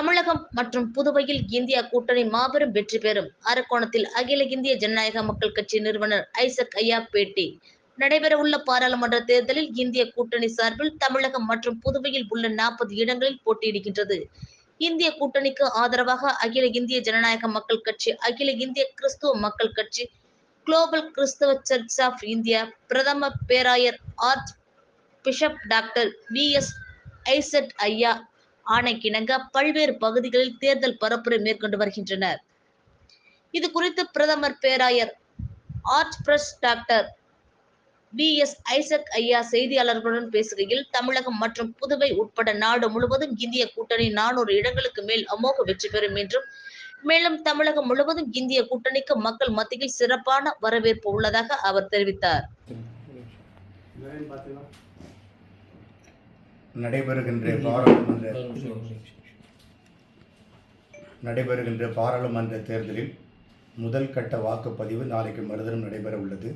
தமிழகம் மற்றும் புதுவையில் இந்தியா கூட்டணி மாபெரும் வெற்றி பெறும். அரக்கோணத்தில் அகில இந்திய ஜனநாயக மக்கள் கட்சி நிறுவனர் ஐசக் ஐயா பேட்டி. நடைபெறவுள்ள பாராளுமன்ற தேர்தலில் இந்திய கூட்டணி சார்பில் தமிழகம் மற்றும் புதுவையில் உள்ள நாற்பது இடங்களில் போட்டியிடுகின்றது. இந்திய கூட்டணிக்கு ஆதரவாக அகில இந்திய ஜனநாயக மக்கள் கட்சி அகில இந்திய கிறிஸ்துவ மக்கள் கட்சி குளோபல் கிறிஸ்தவ சர்ச் ஆஃப் இந்தியா பிரதம பேராயர் arch bishop doctor V S Isaac ஐயா ஆணைக்கிணங்க பல்வேறு பகுதிகளில் தேர்தல் பரப்புரை மேற்கொண்டு வருகின்றனர். இது குறித்து பிரதமர் பேராயர் ஆர்ட் பிரஸ் டாக்டர் வி எஸ் ஐசக் ஐயா செய்தியாளர்களுடன் பேசுகையில் தமிழகம் மற்றும் புதுவை உட்பட நாடு முழுவதும் இந்திய கூட்டணி நானூறு இடங்களுக்கு மேல் அமோக வெற்றி பெறும் என்றும் மேலும் தமிழகம் முழுவதும் இந்திய கூட்டணிக்கு மக்கள் மத்தியில் சிறப்பான வரவேற்பு உள்ளதாக அவர் தெரிவித்தார். நடைபெறுகின்ற பாராளுமன்ற நடைபெறுகின்ற பாராளுமன்ற தேர்தலில் முதல் கட்ட வாக்குப்பதிவு நாளைக்கு மறுதினம் நடைபெற உள்ளது.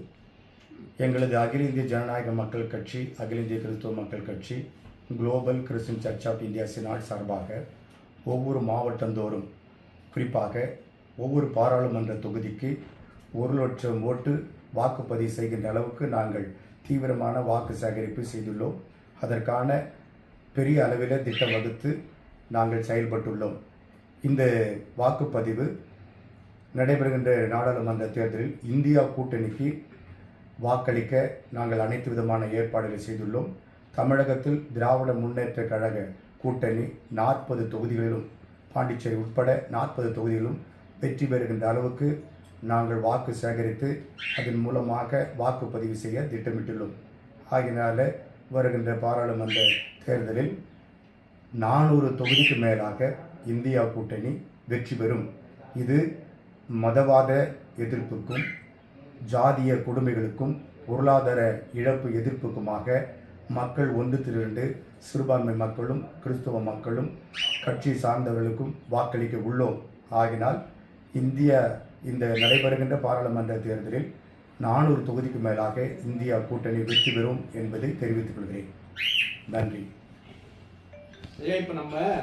எங்களது அகில இந்திய ஜனநாயக மக்கள் கட்சி அகில இந்திய கிறிஸ்துவ மக்கள் கட்சி global Christian church of India synod சார்பாக ஒவ்வொரு மாவட்டந்தோறும் குறிப்பாக ஒவ்வொரு பாராளுமன்ற தொகுதிக்கு ஒரு லட்சம் ஓட்டு வாக்குப்பதிவு செய்கின்ற அளவுக்கு நாங்கள் தீவிரமான வாக்கு சேகரிப்பு செய்துள்ளோம். அதற்கான பெரிய அளவில் திட்டம் வகுத்து நாங்கள் செயல்பட்டுள்ளோம். இந்த வாக்குப்பதிவு நடைபெறுகின்ற நாடாளுமன்ற தேர்தலில் இந்தியா கூட்டணிக்கு வாக்களிக்க நாங்கள் அனைத்து விதமான ஏற்பாடுகளை செய்துள்ளோம். தமிழகத்தில் திராவிட முன்னேற்ற கழக கூட்டணி நாற்பது தொகுதிகளிலும் பாண்டிச்சேரி உட்பட நாற்பது தொகுதிகளிலும் வெற்றி பெறுகின்ற அளவுக்கு நாங்கள் வாக்கு சேகரித்து அதன் மூலமாக வாக்குப்பதிவு செய்ய திட்டமிட்டுள்ளோம். ஆகினால வருகின்ற பாராளுமன்ற தேர்தலில் நானூறு தொகுதிக்கு மேலாக இந்தியா கூட்டணி வெற்றி பெறும். இது மதவாத எதிர்ப்புக்கும் ஜாதிய கொடுமைகளுக்கும் பொருளாதார இழப்பு எதிர்ப்புக்குமாக மக்கள் ஒன்று திரண்டு சிறுபான்மை மக்களும் கிறிஸ்தவ மக்களும் கட்சி சார்ந்தவர்களுக்கும் வாக்களிக்க உள்ளோம். ஆகினால் இந்திய இந்த நடைபெறுகின்ற பாராளுமன்ற தேர்தலில் நானூறு தொகுதிக்கு மேலாக இந்தியா கூட்டணி வெற்றி பெறும் என்பதை தெரிவித்துக் கொள்கிறேன். நன்றி. இப்போ நம்ம